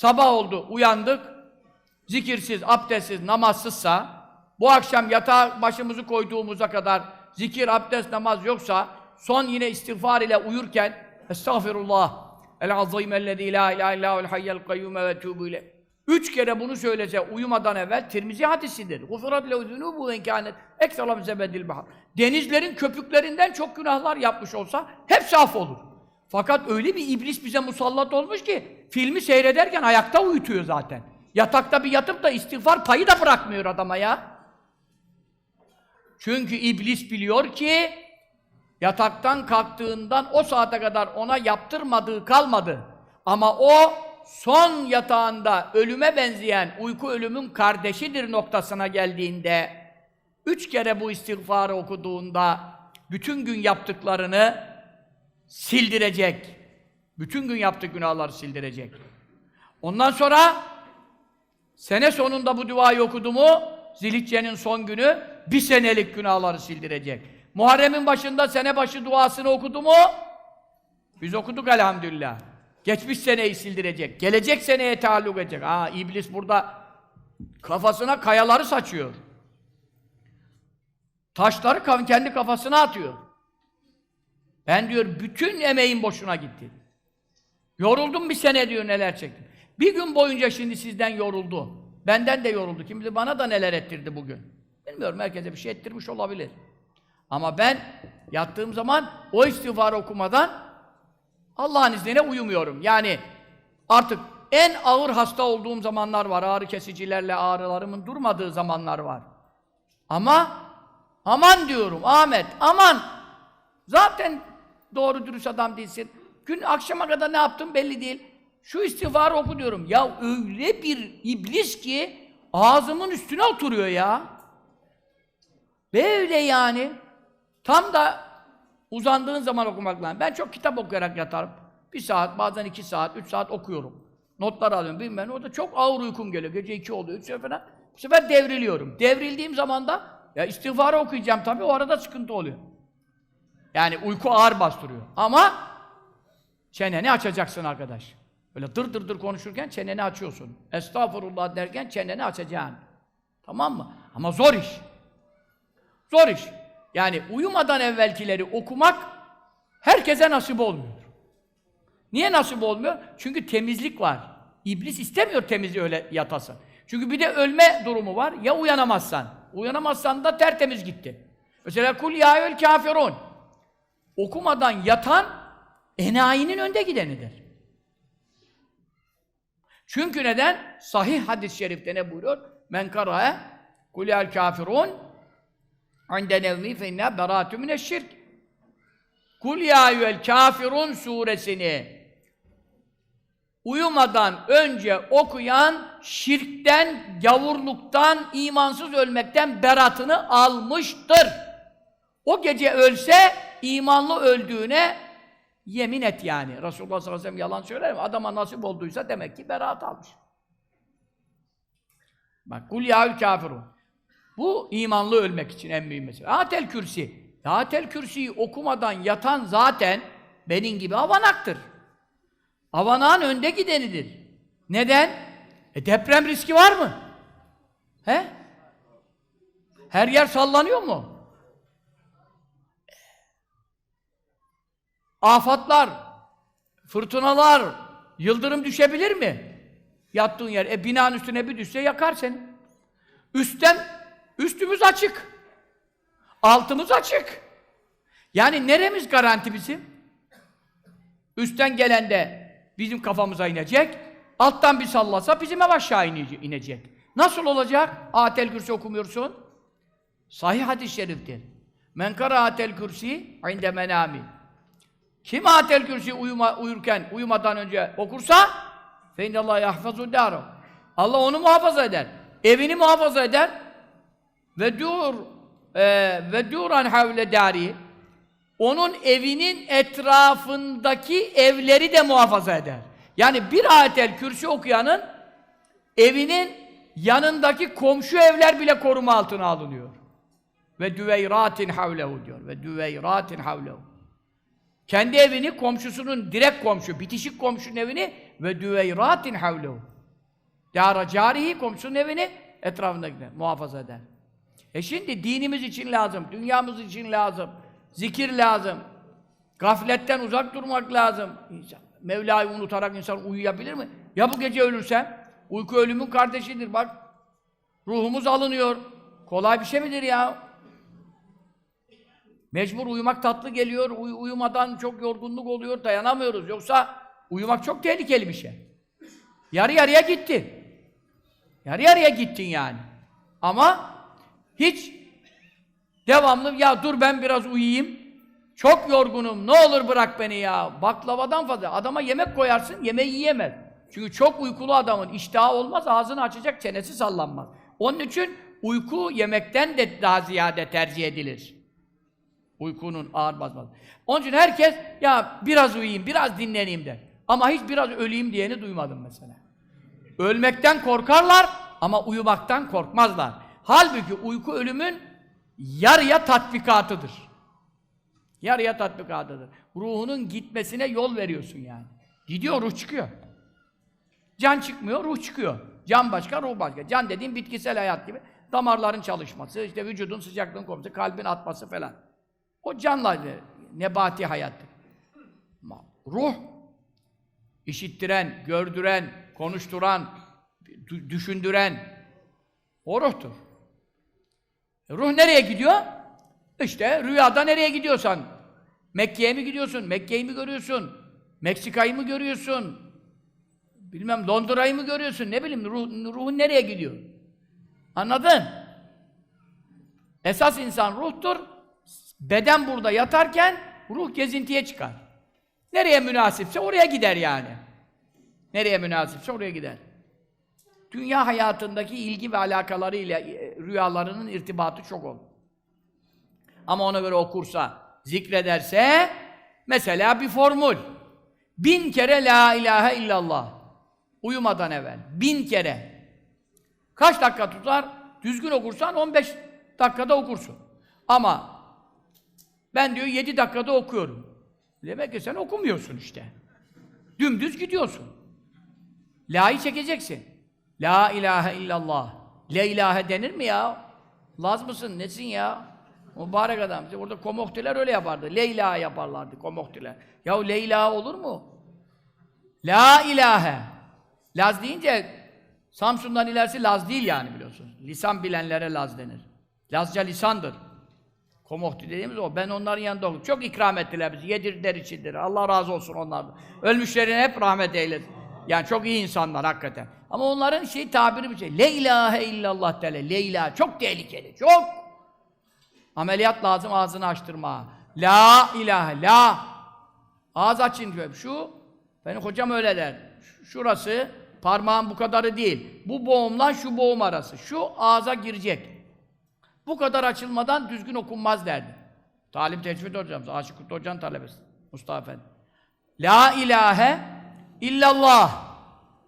Sabah oldu, uyandık. Zikirsiz, abdestsiz, namazsızsa, bu akşam yatağa başımızı koyduğumuza kadar zikir, abdest, namaz yoksa, son yine istiğfar ile uyurken, Estağfirullah, el-azim ellezî la ilahe illâhu'l hayyel kayyûme ve tûbü ileyh. Üç kere bunu söylese uyumadan evvel Tirmizi hadisidir. Gufirat lehu zunûbu ve inkânet ekstra min zebedil bahar. Denizlerin köpüklerinden çok günahlar yapmış olsa hepsi af olur. Fakat öyle bir iblis bize musallat olmuş ki filmi seyrederken ayakta uyutuyor zaten. Yatakta bir yatıp da istiğfar payı da bırakmıyor adama ya. Çünkü iblis biliyor ki yataktan kalktığından o saate kadar ona yaptırmadığı kalmadı. Ama o son yatağında ölüme benzeyen uyku ölümün kardeşidir noktasına geldiğinde üç kere bu istiğfarı okuduğunda bütün gün yaptıklarını sildirecek. Bütün gün yaptığı günahları sildirecek. Ondan sonra sene sonunda bu duayı okudu mu Zilhicce'nin son günü bir senelik günahları sildirecek. Muharrem'in başında sene başı duasını okudu mu biz okuduk elhamdülillah. Geçmiş seneyi sildirecek. Gelecek seneye taalluk edecek. Aa iblis burada kafasına kayaları saçıyor. Taşları kendi kafasına atıyor. Ben diyor bütün emeğim boşuna gitti. Yoruldum bir sene diyor neler çektim. Bir gün boyunca şimdi sizden yoruldu. Benden de yoruldu. Kim bilir bana da neler ettirdi bugün. Bilmiyorum herkese bir şey ettirmiş olabilir. Ama ben yattığım zaman o istiğfarı okumadan Allah'ın izniyle uyumuyorum. Yani artık en ağır hasta olduğum zamanlar var. Ağrı kesicilerle ağrılarımın durmadığı zamanlar var. Ama aman diyorum Ahmet aman zaten doğru dürüst adam değilsin. Gün akşama kadar ne yaptım belli değil. Şu istiğfarı oku diyorum. Ya öyle bir iblis ki ağzımın üstüne oturuyor ya. Böyle yani. Tam da uzandığın zaman okumak lazım. Ben çok kitap okuyarak yatarım. Bir saat, bazen iki saat, üç saat okuyorum. Notlar alıyorum, bilmem ne. O da çok ağır uykum geliyor. Gece iki oluyor, üç falan. Bu sefer devriliyorum. Devrildiğim zaman da ya istiğfarı okuyacağım tabii, o arada sıkıntı oluyor. Yani uyku ağır bastırıyor. Ama çeneni açacaksın arkadaş. Böyle dır dır dır konuşurken çeneni açıyorsun. Estağfurullah derken çeneni açacaksın. Tamam mı? Ama zor iş. Zor iş. Yani uyumadan evvelkileri okumak herkese nasip olmuyor. Niye nasip olmuyor? Çünkü temizlik var. İblis istemiyor temizi öyle yatasın. Çünkü bir de ölme durumu var. Ya uyanamazsan. Uyanamazsan da tertemiz gitti. Mesela kul ya kafirun. Okumadan yatan enayinin önde gidenidir. Çünkü neden? Sahih hadis-i şerifte ne buyuruyor? Men karae kul ya kafirun inde nevmi fe inna beratu mineşşirk. Kul ya eyyuhel kafirun suresini uyumadan önce okuyan şirkten, gavurluktan, imansız ölmekten beratını almıştır. O gece ölse imanlı öldüğüne yemin et yani. Resulullah sallallahu aleyhi ve sellem yalan söyler mi? Adama nasip olduysa demek ki beraat almış. Bak kul yâül kafirun. Bu imanlı ölmek için en mühim mesele. Atel kürsi. Atel kürsiyi okumadan yatan zaten benim gibi avanaktır. Avanağın önde gidenidir. Neden? E deprem riski var mı? He? Her yer sallanıyor mu? Afatlar, fırtınalar, yıldırım düşebilir mi? Yattığın yer. E binanın üstüne bir düşse yakar seni. Üstten, üstümüz açık. Altımız açık. Yani neremiz garanti bizim? Üstten gelen de bizim kafamıza inecek. Alttan bir sallasa bizim ev aşağı inece- inecek. Nasıl olacak? Atel kürsi okumuyorsun. Sahih hadis-i şeriftir. Men kara atel kürsi inde menami. Kim atel kürsi uyuma, uyurken, uyumadan önce okursa fe innallâhe yahfazu dâru. Allah onu muhafaza eder. Evini muhafaza eder. Ve dur e, ve duran havle dari. Onun evinin etrafındaki evleri de muhafaza eder. Yani bir ayetel kürsü okuyanın evinin yanındaki komşu evler bile koruma altına alınıyor. Ve düveyratin havlehu diyor. Ve düveyratin havlehu. Kendi evini komşusunun direkt komşu, bitişik komşunun evini ve düveyratin havlehu. Dâra carihi, komşunun evini etrafında gider, muhafaza eder. E şimdi dinimiz için lazım, dünyamız için lazım, zikir lazım, gafletten uzak durmak lazım. İnsan, Mevla'yı unutarak insan uyuyabilir mi? Ya bu gece ölürsem? Uyku ölümün kardeşidir bak. Ruhumuz alınıyor. Kolay bir şey midir ya? Mecbur uyumak tatlı geliyor, uy- uyumadan çok yorgunluk oluyor, dayanamıyoruz. Yoksa uyumak çok tehlikeli bir şey. Yarı yarıya gitti. Yarı yarıya gittin yani. Ama hiç devamlı ya dur ben biraz uyuyayım. Çok yorgunum. Ne olur bırak beni ya. Baklavadan fazla. Adama yemek koyarsın, yemeği yiyemez. Çünkü çok uykulu adamın iştahı olmaz, ağzını açacak, çenesi sallanmaz. Onun için uyku yemekten de daha ziyade tercih edilir. Uykunun ağır basması. Onun için herkes ya biraz uyuyayım, biraz dinleneyim der. Ama hiç biraz öleyim diyeni duymadım mesela. Ölmekten korkarlar ama uyumaktan korkmazlar. Halbuki uyku ölümün yarıya tatbikatıdır. Yarıya tatbikatıdır. Ruhunun gitmesine yol veriyorsun yani. Gidiyor, ruh çıkıyor. Can çıkmıyor, ruh çıkıyor. Can başka, ruh başka. Can dediğim bitkisel hayat gibi. Damarların çalışması, işte vücudun sıcaklığın konusu, kalbin atması falan. O canla nebati hayattır. Ruh, işittiren, gördüren, konuşturan, dü- düşündüren, o ruhtur. E, Ruh nereye gidiyor? İşte rüyada nereye gidiyorsan. Mekke'ye mi gidiyorsun? Mekke'yi mi görüyorsun? Meksika'yı mı görüyorsun? Bilmem Londra'yı mı görüyorsun? Ne bileyim ruh, ruhun nereye gidiyor? Anladın? Esas insan ruhtur. Beden burada yatarken ruh gezintiye çıkar. Nereye münasipse oraya gider yani. Nereye münasipse oraya gider. Dünya hayatındaki ilgi ve alakalarıyla e, rüyalarının irtibatı çok olur. Ama ona göre okursa, zikrederse, mesela bir formül. Bin kere la ilahe illallah. Uyumadan evvel. Bin kere. Kaç dakika tutar? Düzgün okursan 15 dakikada okursun. Ama ben diyor 7 dakikada okuyorum. Demek ki sen okumuyorsun işte. Dümdüz gidiyorsun. La'yı çekeceksin. La ilahe illallah. La ilahe denir mi ya? Laz mısın? Nesin ya? Mübarek adam. Orada komoktiler öyle yapardı. Leyla yaparlardı komoktiler. Ya Leyla olur mu? La ilahe. Laz deyince Samsun'dan ilerisi Laz değil yani biliyorsunuz. Lisan bilenlere Laz denir. Lazca lisandır. Komokti dediğimiz o. Ben onların yanında oldum. Çok ikram ettiler bizi. Yedirdiler içindir. Allah razı olsun onlardan. Ölmüşlerine hep rahmet eylesin. Yani çok iyi insanlar hakikaten. Ama onların şey tabiri bir şey. Le ilahe illallah dele. Le ilahe. Çok tehlikeli. Çok. Ameliyat lazım ağzını açtırma. La ilahe. La. Ağız açın diyor. Şu, benim hocam öyle der. Şurası, parmağın bu kadarı değil. Bu boğumla şu boğum arası. Şu ağza girecek. Bu kadar açılmadan düzgün okunmaz derdi. Talim tecvid hocamız, Aşık Kutlu Hoca'nın talebesi. Mustafa Efendi. La ilahe illallah.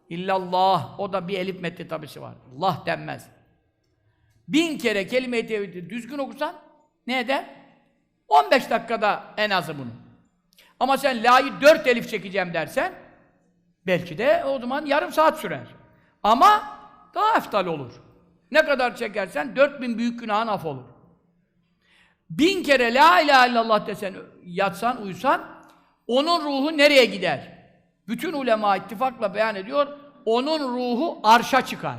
İllallah. O da bir elif metni tabisi var. Allah denmez. Bin kere kelime-i tevhidi düzgün okursan ne eder? 15 dakikada en azı bunu. Ama sen la'yı dört elif çekeceğim dersen belki de o zaman yarım saat sürer. Ama daha eftal olur. Ne kadar çekersen 4000 büyük günahın af olur. Bin kere la ilahe illallah desen, yatsan, uysan, onun ruhu nereye gider? Bütün ulema ittifakla beyan ediyor, onun ruhu arşa çıkar.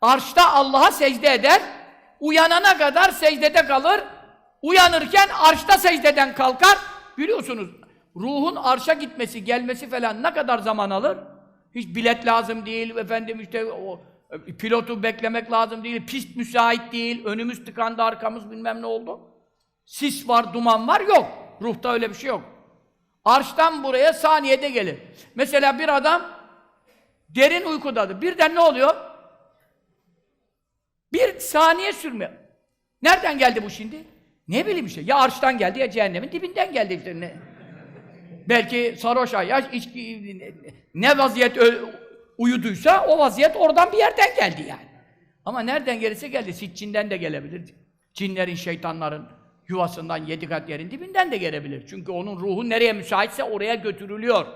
Arşta Allah'a secde eder, uyanana kadar secdede kalır, uyanırken arşta secdeden kalkar. Biliyorsunuz, ruhun arşa gitmesi, gelmesi falan ne kadar zaman alır? Hiç bilet lazım değil, efendim işte o pilotu beklemek lazım değil, pist müsait değil, önümüz tıkandı, arkamız bilmem ne oldu. Sis var, duman var, yok. Ruhta öyle bir şey yok. Arştan buraya saniyede gelir. Mesela bir adam derin uykudadır. Birden ne oluyor? Bir saniye sürmüyor. Nereden geldi bu şimdi? Ne bileyim işte. Ya arştan geldi ya cehennemin dibinden geldi işte. Ne? Belki sarhoş ayaş, içki, ne vaziyet uyuduysa o vaziyet oradan bir yerden geldi yani. Ama nereden gelirse geldi. Sitçinden de gelebilir. Cinlerin, şeytanların yuvasından yedi kat yerin dibinden de gelebilir. Çünkü onun ruhu nereye müsaitse oraya götürülüyor.